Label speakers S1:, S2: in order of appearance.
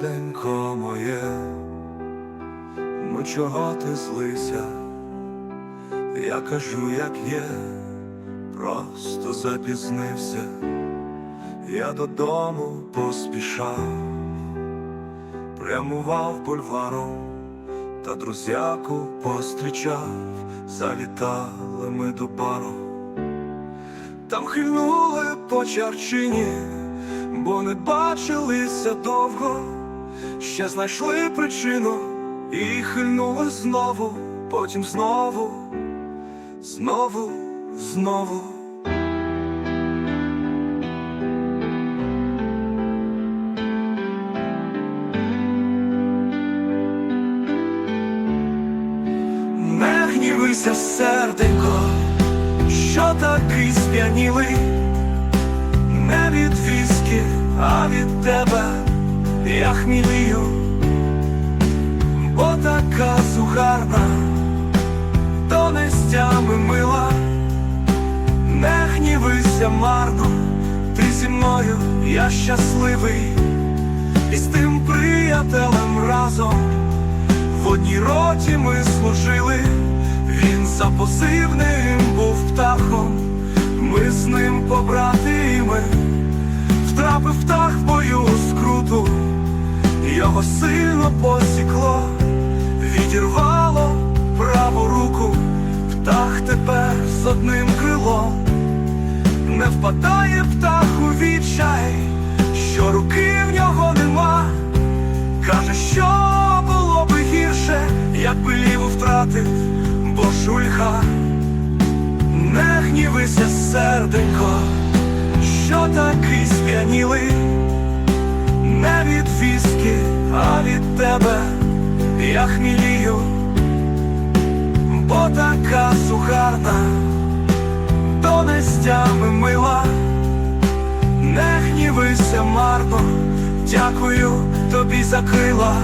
S1: серденько моє, ну чого ти злися, я кажу, як є, просто запізнився, я додому поспішав, прямував бульваром та друзяку пострічав, залітали ми до пару. там хинули по чарчині. Бо не бачилися довго ще знайшли причину і хильнули знову, потім знову, знову, знову. Не гнівися, серденько, що такий сп'янілий, я хмілію, бо така сухарна, то нестями мила, не гнівися марно, ти зі мною я щасливий, і з тим приятелем разом. В одній роті ми служили, він за позивним був його сильно посікло, відірвало праву руку, птах тепер з одним крилом, не впадає птах у відчай, що руки в нього нема. Каже, що було би гірше, якби ліву втратив, бо шульха, не гнівися, серденько, що такий сп'янілий, тебе я хмілію, бо така сухарна, то нестями мила. Не гнівися марно, дякую тобі за крила.